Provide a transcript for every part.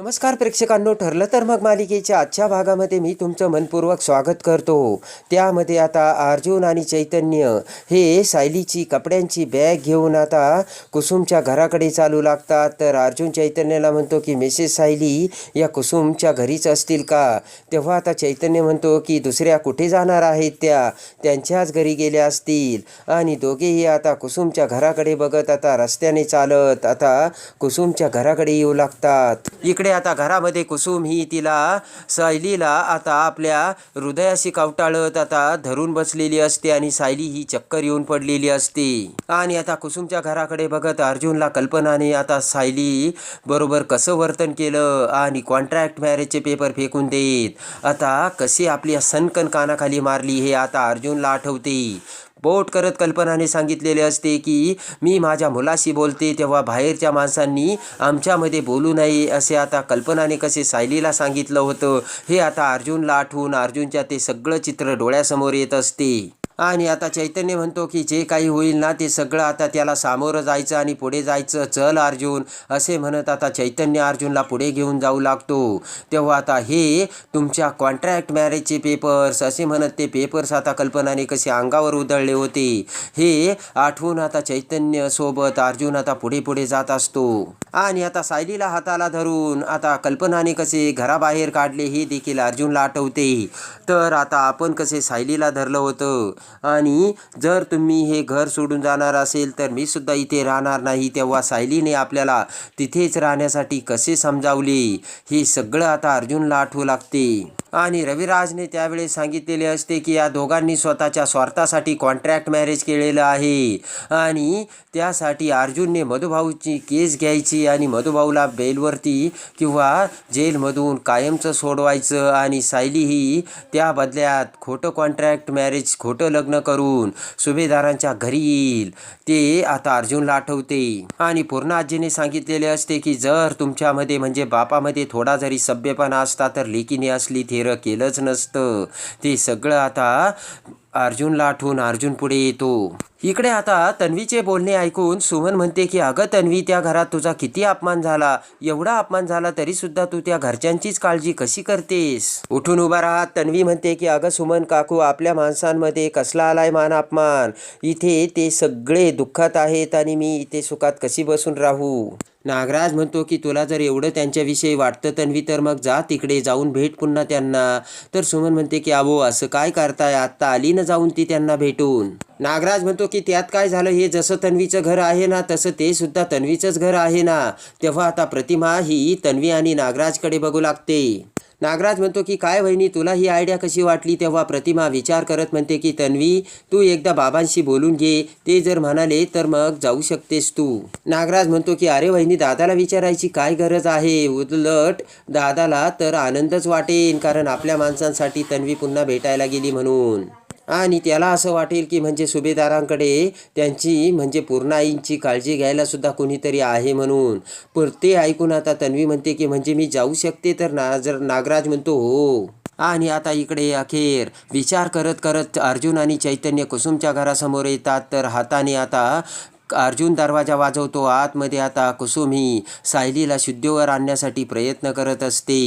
नमस्कार प्रेक्षकांनो ठरलं तर मग मालिकेच्या आजच्या भागामध्ये मी तुमचं मनपूर्वक स्वागत करतो. त्यामध्ये आता अर्जुन आणि चैतन्य हे सायलीची कपड्यांची बॅग घेऊन आता कुसुमच्या घराकडे चालू लागतात. तर अर्जुन चैतन्याला म्हणतो की मिसेस सायली या कुसुमच्या घरीच असतील का? तेव्हा आता चैतन्य म्हणतो की दुसऱ्या कुठे जाणार आहेत त्या? त्यांच्याच घरी गेल्या असतील. आणि दोघेही आता कुसुमच्या घराकडे बघत आता रस्त्याने चालत आता कुसुमच्या घराकडे येऊ लागतात. इकडे आता घरामध्ये कुसुम ही तिला सायलीला आता आपल्या हृदयाशी कावटाळत आता धरून बसलेली असते आणि सायली ही चक्कर येऊन पडलेली असते. आणि आता कुसुमच्या घराकडे बघत अर्जुनला कल्पनाने आता सायली बरोबर कसं वर्तन केलं आणि कॉन्ट्रॅक्ट मॅरेजचे पेपर फेकून देत. आता कशी आपली सनकन कानाखाली मारली हे आता अर्जुनला आठवते. बोट करत कल्पनाने सांगितलेले असते की मी माझ्या मुलाशी बोलते तेव्हा बाहेरच्या माणसांनी आमच्यामध्ये बोलू नये असे आता कल्पनाने कसे सायलीला सांगितलं होतं. हे आता अर्जुनला आठवून अर्जुनच्या ते सगळं चित्र डोळ्यासमोर येत असते. आणि आता चैतन्य म्हणतो की जे काही होईल ना ते सगळं आता त्याला सामोरं जायचं आणि पुढे जायचं. चल अर्जुन असे म्हणत आता चैतन्य अर्जुनला पुढे घेऊन जाऊ लागतो. तेव्हा आता हे तुमच्या कॉन्ट्रॅक्ट मॅरेजचे पेपर्स असे म्हणत ते पेपर्स आता कल्पनाने कसे अंगावर उधळले होते. हे आठवून आता चैतन्य सोबत अर्जुन आता पुढे पुढे जात असतो. आणि आता सायलीला हाताला धरून आता कल्पनाने कसे घराबाहेर काढले हे देखील अर्जुनला आठवते. तर आता आपण कसे सायलीला धरलं होतं? आणि जर तुम्ही हे घर सोडून जाणार असेल तर मी सुद्धा इथे राहणार नाही. तेव्हा सायलीने आपल्याला तिथेच राहण्यासाठी कसे समजावले? हे सगळं आता अर्जुनला आठवू लागते. आणि रविराजने त्यावेळेस सांगितलेले असते की या दोघांनी स्वतःच्या स्वार्थासाठी कॉन्ट्रॅक्ट मॅरेज केलेलं आहे. आणि त्यासाठी अर्जुनने मधुभाऊची केस घ्यायची आणि मधुभाऊला बेलवरती किंवा जेलमधून कायमचं सोडवायचं आणि सायली ही त्या बदल्यात खोटं कॉन्ट्रॅक्ट मॅरेज खोटं लग्न करून सुभेदारांच्या घरी येईल. ते आता अर्जुनला आठवते. आणि पूर्णाजीने सांगितलेले असते की जर तुमच्यामध्ये म्हणजे बापामध्ये थोडा जरी सभ्यपणा असता तर लेकीने असली थेरं केलंच नसतं. ते सगळं आता अर्जुनला आठवून अर्जुन पुढे येतो. इकडे आता तन्वीचे बोलणे ऐकून सुमन म्हणते की अगं तन्वी त्या घरात तुझा किती अपमान झाला. एवढा अपमान झाला तरी सुद्धा तू त्या घरच्यांचीच काळजी कशी करतेस? उठून उभा राहत तन्वी म्हणते की अगं सुमन काकू आपल्या माणसांमध्ये कसला आलाय मान अपमान? इथे ते सगळे दुःखात आहेत आणि मी इथे सुखात कशी बसून राहू? नागराज म्हणतो की तुला जर एवढं त्यांच्याविषयी वाटतं तन्वी तर मग जा तिकडे जाऊन भेट पुन्हा त्यांना. तर सुमन म्हणते की अबो असं काय करताय? आत्ता आली ना जाऊन ती त्यांना भेटून. नागराज म्हणतो की त्यात काय झालं? हे जसं तन्वीचं घर आहे ना तसं ते सुद्धा तन्वीचंच घर आहे ना. तेव्हा आता प्रतिमा ही तन्वी आणि नागराजकडे बघू लागते. नागराज म्हणतो की काय वहिनी तुला ही आयडिया कशी वाटली? तेव्हा प्रतिमा विचार करत म्हणते की तन्वी तू एकदा बाबांशी बोलून घे. ते जर म्हणाले तर मग जाऊ शकतेस तू. नागराज म्हणतो की अरे वहिनी दादाला विचारायची काय गरज आहे? उलट दादाला तर आनंदच वाटेन कारण आपल्या माणसांसाठी तन्वी पुन्हा भेटायला गेली म्हणून. आणि त्याला असं वाटेल की म्हणजे सुभेदारांकडे त्यांची म्हणजे पूर्णाईंची काळजी घ्यायलासुद्धा कुणीतरी कोणीतरी आहे म्हणून. पण ते ऐकून आता तन्वी म्हणते की म्हणजे मी जाऊ शकते तर ना जर नागराज म्हणतो हो. आणि आता इकडे अखेर विचार करत करत अर्जुन आणि चैतन्य कुसुमच्या घरासमोर येतात. तर हाताने आता अर्जुन दरवाजा वाजवतो. आतमध्ये आता कुसुम ही सायलीला शुद्धीवर आणण्यासाठी प्रयत्न करत असते.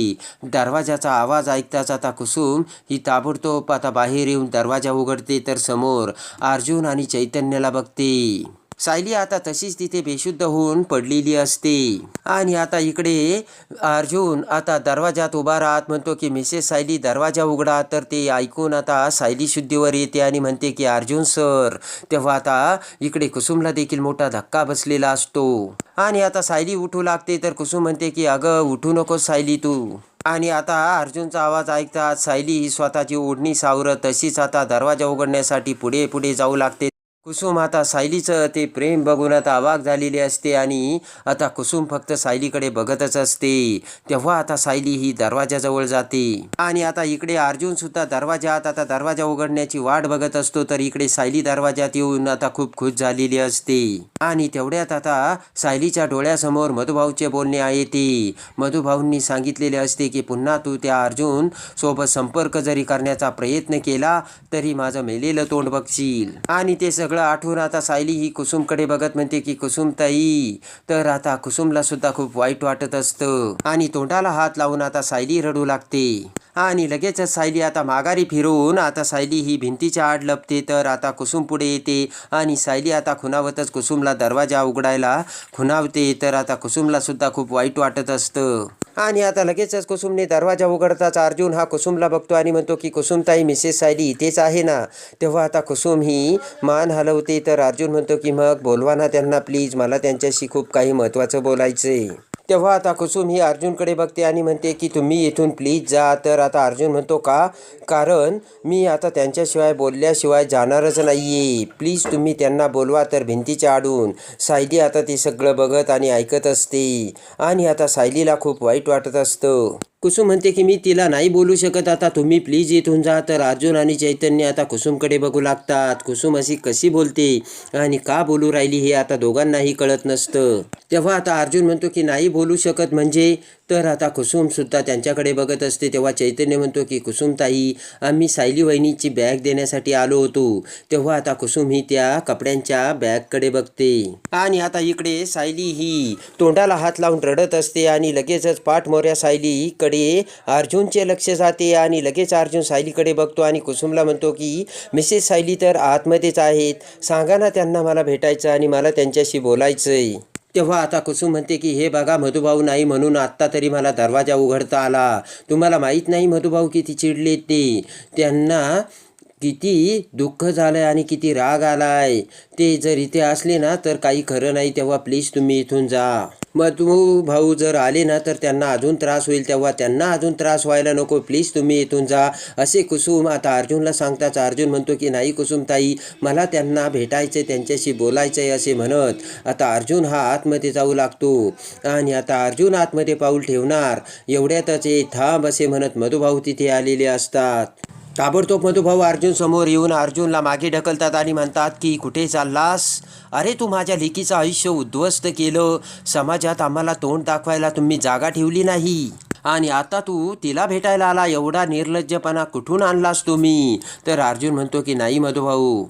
दरवाजाचा आवाज ऐकताच आता कुसुम ही ताबडतोब आता बाहेर येऊन दरवाजा उघडते तर समोर अर्जुन आणि चैतन्याला बघते. सायली आता तशीच तिथे बेशुद्ध होऊन पडलेली असते. आणि आता इकडे अर्जुन आता दरवाजात उभा राहत म्हणतो की मिसेस सायली दरवाजा उघडा. तर ते ऐकून आता सायली शुद्धीवर येते आणि म्हणते की अर्जुन सर. तेव्हा आता इकडे कुसुमला देखील मोठा धक्का बसलेला असतो. आणि आता सायली उठू लागते तर कुसुम म्हणते की अगं उठू नकोस सायली तू. आणि आता अर्जुनचा आवाज ऐकतात सायली ही स्वतःची ओढणी सावरत तशीच आता दरवाजा उघडण्यासाठी पुढे पुढे जाऊ लागते. कुसुम आता सायलीचं ते प्रेम बघून आता अवाक झालेली असते आणि आता कुसुम फक्त सायलीकडे बघतच असते. तेव्हा आता सायली ही दरवाजाजवळ जाते. आणि आता इकडे अर्जुन सुद्धा दरवाजात आता दरवाजा उघडण्याची वाट बघत असतो तर इकडे सायली दरवाजात येऊन आता खूप खुश झालेली असते. आणि तेवढ्यात आता सायलीच्या डोळ्यासमोर मधुभाऊचे बोलणे येते. मधुभाऊंनी सांगितलेले असते की पुन्हा तू त्या अर्जुन सोबत संपर्क जरी करण्याचा प्रयत्न केला तरी माझं मेलेलं तोंड बघशील. आणि ते सगळं सगळं आठवून आता सायली ही कुसुमकडे बघत म्हणते की कुसुमताई तर आता कुसुमला सुद्धा खूप वाईट वाटत असतं. आणि तोंडाला हात लावून आता सायली रडू लागते. आणि लगेचच सायली आता माघारी फिरून आता सायली ही भिंतीच्या आड लपते तर आता कुसुम पुढे येते. आणि सायली आता खुनावतच कुसुमला दरवाजा उघडायला खुनावते तर आता कुसुमला सुद्धा खूप वाईट वाटत असतं. आणि आता लगेचच कुसुमने दरवाजा उघडताच अर्जुन हा कुसुमला बघतो आणि म्हणतो की कुसुमताई मिसेस सायली इथेच आहे ना? तेव्हा आता कुसुम ही मान हलवते तर अर्जुन म्हणतो की मग बोलवा ना त्यांना प्लीज. मला त्यांच्याशी खूप काही महत्त्वाचं बोलायचं आहे तेव्हा आता कुसुम ही अर्जुनकडे बघते आणि म्हणते की तुम्ही इथून प्लीज जा. तर आता अर्जुन म्हणतो का कारण मी आता त्यांच्याशिवाय बोलल्याशिवाय जाणारच नाही आहे प्लीज तुम्ही त्यांना बोलवा तर भिंतीच्या आडून. सायली आता ते सगळं बघत आणि ऐकत असते. आणि आता सायलीला खूप वाईट वाटत असतं. कुसुम म्हणते की मी तिला नाही बोलू शकत. आता तुम्ही प्लीज इथून जा. तर अर्जुन आणि चैतन्य आता कुसुमकडे बघू लागतात. कुसुम अशी कशी बोलते आणि का बोलू राहिली हे आता दोघांनाही कळत नसतं. तेव्हा आता अर्जुन म्हणतो की नाही बोलू शकत. म्हणजे तर आता कुसुमसुद्धा त्यांच्याकडे बघत असते. तेव्हा चैतन्य म्हणतो की कुसुमताई आम्ही सायली वहिनीची बॅग देण्यासाठी आलो होतो. तेव्हा आता कुसुम ही त्या कपड्यांच्या बॅगकडे बघते. आणि आता इकडे सायली ही तोंडाला हात लावून रडत असते आणि लगेचच पाठमोऱ्या सायलीकडे अर्जुनचे लक्ष जाते आणि लगेच अर्जुन सायलीकडे बघतो आणि कुसुमला म्हणतो की मिसेस सायली तर आतमध्येच आहेत. सांगा ना त्यांना मला भेटायचं आणि मला त्यांच्याशी बोलायचं आहे तेव्हा आता कुसुम म्हणते की हे बघा मधुभाऊ नाही म्हणून आत्ता तरी मला दरवाजा उघडता आला. तुम्हाला माहीत नाही मधुभाऊ किती चिडले ते. त्यांना किती दुःख झालं आहे आणि किती राग आला आहे ते जर इथे असले ना तर काही खरं नाही. तेव्हा प्लीज तुम्ही इथून जा. मधु भाऊ जर आले ना तर त्यांना अजून त्रास होईल. तेव्हा त्यांना अजून त्रास व्हायला नको. प्लीज तुम्ही इथून जा. असे कुसुम आता अर्जुनला सांगताच अर्जुन म्हणतो की नाही कुसुमताई मला त्यांना भेटायचे त्यांच्याशी बोलायचं आहे असे म्हणत आता अर्जुन हा आतमध्ये जाऊ लागतो. आणि आता अर्जुन आतमध्ये पाऊल ठेवणार. एवढ्यातच ए थांब असे म्हणत मधुभाऊ तिथे आलेले असतात. ताबडतोब मधुभाऊ अर्जुन समोर येऊन अर्जुनला मागे ढकलतात आणि म्हणतात की कुठे चाललास? अरे तू माझ्या लेकीचं आयुष्य उद्ध्वस्त केलं. समाजात आम्हाला तोंड दाखवायला तुम्ही जागा ठेवली नाही. आणि आता तू तिला भेटायला आला. एवढा निर्लज्जपणा कुठून आणलास तुम्ही? तर अर्जुन म्हणतो की नाही मधुभाऊ.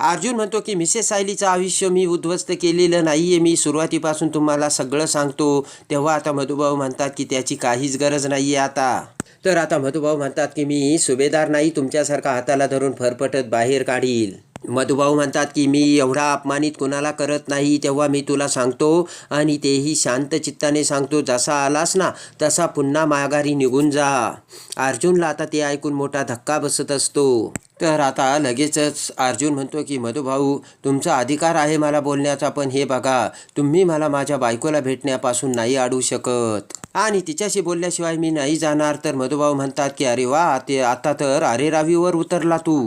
अर्जुन म्हणतो की मिसेस सायलीचं आयुष्य मी उद्ध्वस्त केलेलं नाही आहे मी सुरुवातीपासून तुम्हाला सगळं सांगतो. तेव्हा आता मधुभाऊ म्हणतात की त्याची काहीच गरज नाही आहे आता. तर आता मधुभाऊ म्हणतात की मी सुभेदार नाही. तुमच्यासारखा हाताला धरून फरफटत बाहेर काढील. मधुभाऊ म्हणतात की मी एवढा अपमानित कोणाला करत नाही तेव्हा मी तुला सांगतो आणि तेही शांत चित्ताने सांगतो. जसा आलास ना तसा पुन्हा माघारी निघून जा. अर्जुनला आता ते ऐकून मोठा धक्का बसत असतो. तर आता लगेचच अर्जुन म्हणतो की मधुभाऊ तुमचा अधिकार आहे मला बोलण्याचा पण हे बघा तुम्ही मला माझ्या बायकोला भेटण्यापासून नाही अडवू शकत. आणि तिच्याशी बोलल्याशिवाय मी नाही जाणार. तर मधुभाऊ म्हणतात की अरे वा ते आता तर अरे रावीवर उतरला तू.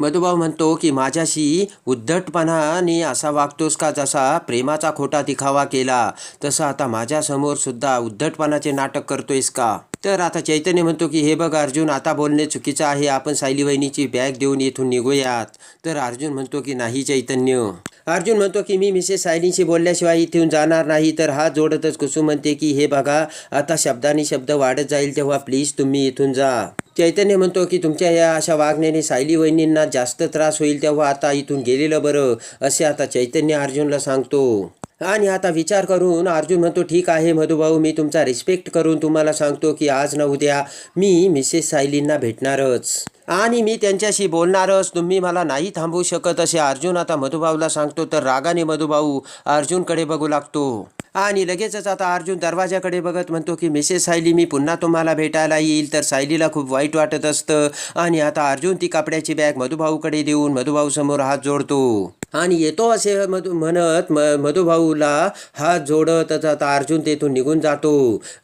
मधुभाऊ म्हणतो की माझ्याशी उद्धटपणाने असा वागतोस का जसा प्रेमाचा खोटा दिखावा केला तसं आता माझ्यासमोर सुद्धा उद्धटपणाचे नाटक करतोयस का? तर आता चैतन्य म्हणतो की हे बघ अर्जुन आता बोलणे चुकीचं आहे. आपण सायली वहिनीची बॅग देऊन येथून निघूयात. तर अर्जुन म्हणतो की नाही चैतन्य. अर्जुन म्हणतो की मी मिसेस सायलीशी बोलल्याशिवाय इथून जाणार नाही. तर हा जोडतच कुसुम म्हणते की हे बघा आता शब्दानी शब्द वाढत जाईल तेव्हा प्लीज तुम्ही इथून जा. चैतन्य म्हणतो की तुमच्या या अशा वागण्याने सायली वहिनींना जास्त त्रास होईल तेव्हा आता इथून गेलेलं बरं असे आता चैतन्य अर्जुनला सांगतो. आणि आता विचार करून अर्जुन म्हणतो ठीक आहे मधुभाऊ मी तुमचा रिस्पेक्ट करून तुम्हाला सांगतो की आज ना उद्या मी मिसेस सायलींना भेटणारच. आणि मी त्यांच्याशी बोलणारच. तुम्ही मला नाही थांबवू शकत असे अर्जुन आता मधुभाऊला सांगतो. तर रागाने मधुभाऊ अर्जुनकडे बघू लागतो. आणि लगेचच आता अर्जुन दरवाजाकडे बघत म्हणतो की मिसेस सायली मी पुन्हा तुम्हाला भेटायला येईल. तर सायलीला खूप वाईट वाटत असतं. आणि आता अर्जुन ती कपड्याची बॅग मधुभाऊकडे देऊन मधुभाऊ समोर हात जोडतो. आणि येतो असे मधु म्हणत म मधुभाऊला हात जोडत आता अर्जुन तेथून निघून जातो.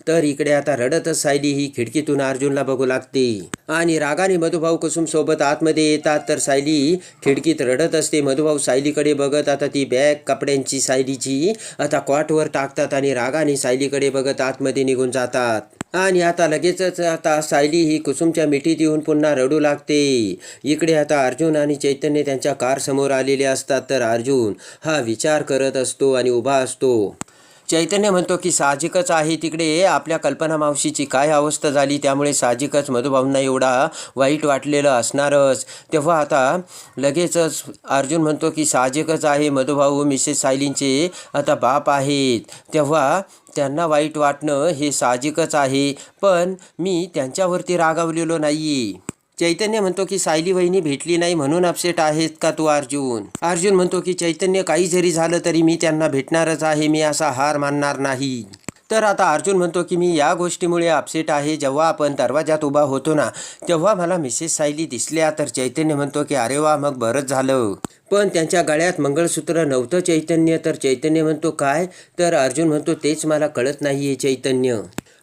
तर इकडे आता रडतच सायली ही खिडकीतून अर्जुनला बघू लागते. आणि रागाने मधुभाऊ कुसुम सोबत आतमध्ये येतात. तर सायली खिडकीत रडत असते. मधुभाऊ सायलीकडे बघत आता ती बॅग कपड्यांची सायलीची आता क्वाटवर टाकतात आणि रागाने सायलीकडे बघत आतमध्ये निघून जातात. आणि आता लगेचच आता सायली ही कुसुमच्या मिठीत येऊन पुन्हा रडू लागते. इकडे आता अर्जुन आणि चैतन्य त्यांच्या कार समोर आलेले असतात. तर अर्जुन हा विचार करत असतो आणि उभा असतो. चैतन्य म्हणतो की साहजिकच आहे तिकडे. आपल्या कल्पना मावशीची काय अवस्था झाली? त्यामुळे साहजिकच मधुभाऊंना एवढा वाईट वाटलेलं असणारच. तेव्हा आता लगेचच अर्जुन म्हणतो की साहजिकच आहे मधुभाऊ मिसेस सायलींचे आता बाप आहेत. तेव्हा त्यांना वाईट वाटणं हे साहजिकच आहे. पण मी त्यांच्यावरती रागावलेलो नाही चैतन्य म्हणतो की सायली वहिनी भेटली नाही म्हणून अपसेट आहेत का तू अर्जुन? अर्जुन म्हणतो की चैतन्य काही जरी झालं तरी मी त्यांना भेटणारच आहे मी असा हार मानणार नाही. तर आता अर्जुन म्हणतो की मी या गोष्टीमुळे अपसेट आहे जेव्हा आपण दरवाजात उभा होतो ना तेव्हा मला मिसेस सायली दिसल्या तर चैतन्य म्हणतो की अरे वा मग बरंच झालं. पण त्यांच्या गळ्यात मंगळसूत्र नव्हतं चैतन्य तर चैतन्य म्हणतो काय? तर अर्जुन म्हणतो तेच मला कळत नाही आहे चैतन्य.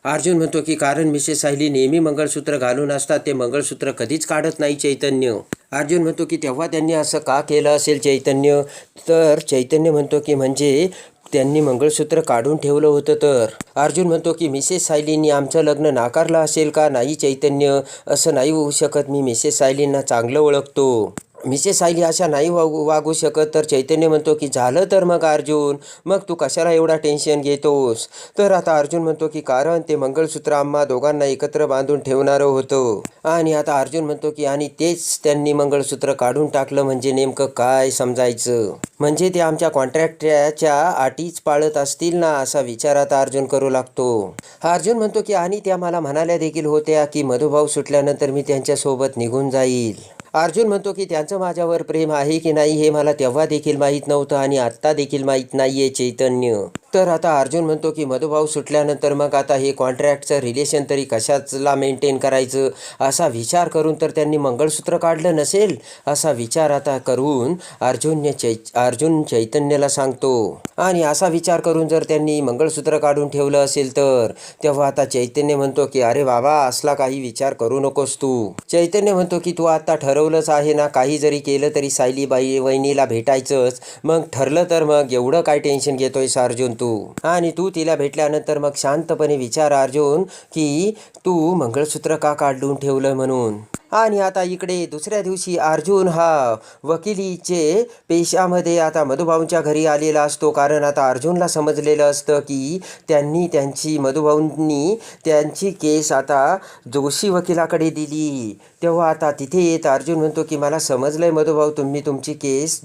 अर्जुन म्हणतो की कारण मिसेस सायली नेहमी मंगळसूत्र घालून असतात ते मंगळसूत्र कधीच काढत नाही चैतन्य. अर्जुन म्हणतो की तेव्हा त्यांनी असं का केलं असेल चैतन्य? तर चैतन्य म्हणतो की म्हणजे त्यांनी मंगळसूत्र काढून ठेवलं होतं तर. अर्जुन म्हणतो की मिसेस सायलींनी आमचं लग्न नाकारलं असेल का? नाही चैतन्य असं नाही होऊ शकत. मी मिसेस सायलींना चांगलं ओळखतो. मिसेस सायली अशा नाही वागू वागू शकत. तर चैतन्य म्हणतो की झालं तर मग अर्जुन. मग तू कशाला एवढा टेन्शन घेतोस? तर आता अर्जुन म्हणतो की कारण ते मंगळसूत्र आम्हा दोघांना एकत्र बांधून ठेवणारं होतं. आणि आता अर्जुन म्हणतो की आणि तेच त्यांनी मंगळसूत्र काढून टाकलं म्हणजे नेमकं काय समजायचं? म्हणजे ते आमच्या कॉन्ट्रॅक्टच्या अटीच पाळत असतील ना असा विचार आता अर्जुन करू लागतो. अर्जुन म्हणतो की आणि त्या मला म्हणाल्या देखील होत्या की मधुभाव सुटल्यानंतर मी त्यांच्यासोबत निघून जाईल. अर्जुन म्हणतो की त्यांचं माझ्यावर प्रेम आहे की नाही हे मला तेव्हा देखील माहीत नव्हतं आणि आत्ता देखील माहीत नाही आहे चैतन्य. तर आता अर्जुन म्हणतो की मधुभाऊ सुटल्यानंतर मग आता हे कॉन्ट्रॅक्टचं रिलेशन तरी कशाचला मेंटेन करायचं? असा विचार करून तर त्यांनी मंगळसूत्र काढलं नसेल? असा विचार आता करून अर्जुनने चै अर्जुन चैतन्याला सांगतो. आणि असा विचार करून जर त्यांनी मंगळसूत्र काढून ठेवलं असेल तर? तेव्हा आता चैतन्य म्हणतो की अरे बाबा असला काही विचार करू नकोस तू. चैतन्य म्हणतो की तू आता ठरवलंच आहे ना काही जरी केलं तरी सायलीबाई वहिनीला भेटायचंच. मग ठरलं तर मग एवढं काय टेन्शन घेतोयस अर्जुन तू? आणि तू तिला भेटल्यानंतर मग शांतपणे विचार अर्जुन की तू मंगळसूत्र का काढून ठेवलं म्हणून? आणि आता इकडे दुसऱ्या दिवशी अर्जुन हा वकिलीचे पेशामध्ये आता मधुभाऊंच्या घरी आलेला असतो. कारण आता अर्जुनला समजलेलं असतं की त्यांनी त्यांची मधुभाऊंनी त्यांची केस आता जोशी वकिलाकडे दिली. तेव्हा आता तिथे येत. अर्जुन म्हणतो की मला समजलंय मधुभाऊ तुम्ही तुमची केस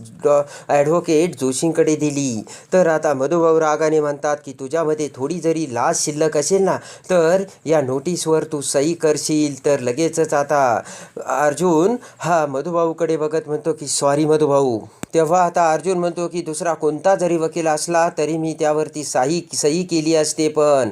ॲडव्होकेट जोशींकडे दिली. तर आता मधुभाऊ रागाने म्हणतात की तुझ्यामध्ये थोडी जरी लाज शिल्लक असेल ना तर या नोटीसवर तू सही करशील. तर लगेचच आता अर्जुन हा मधुभाऊकडे बघत म्हणतो की सॉरी मधुभाऊ. तेव्हा आता अर्जुन म्हणतो की दुसरा कोणता जरी वकील असला तरी मी त्यावरती साही सही केली असते पण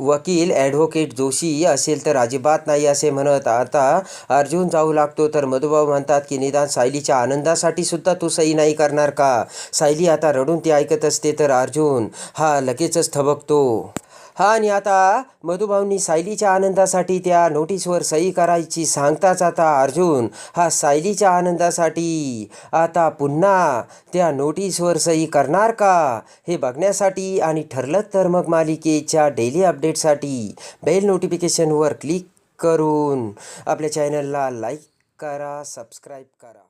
वकील ॲडव्होकेट जोशी असेल तर अजिबात नाही असे म्हणत. आता अर्जुन जाऊ लागतो तर मधुबाऊ म्हणतात की निदान सायलीच्या आनंदासाठी सुद्धा तू सही नाही करणार का? सायली आता रडून ती ऐकत असते तर अर्जुन हा लगेचच थबकतो. हा आणि आता मधुभाऊंनी सायलीच्या आनंदासाठी त्या नोटीसवर सही करायची सांगताच आता अर्जुन. हा सायलीच्या आनंदासाठी. आता पुन्हा त्या नोटीसवर सही करणार का? हे बघण्यासाठी आणि ठरलं तर मग मालिकेच्या डेली अपडेटसाठी बेल नोटिफिकेशनवर क्लिक करून आपल्या चॅनलला लाईक करा सबस्क्राईब करा.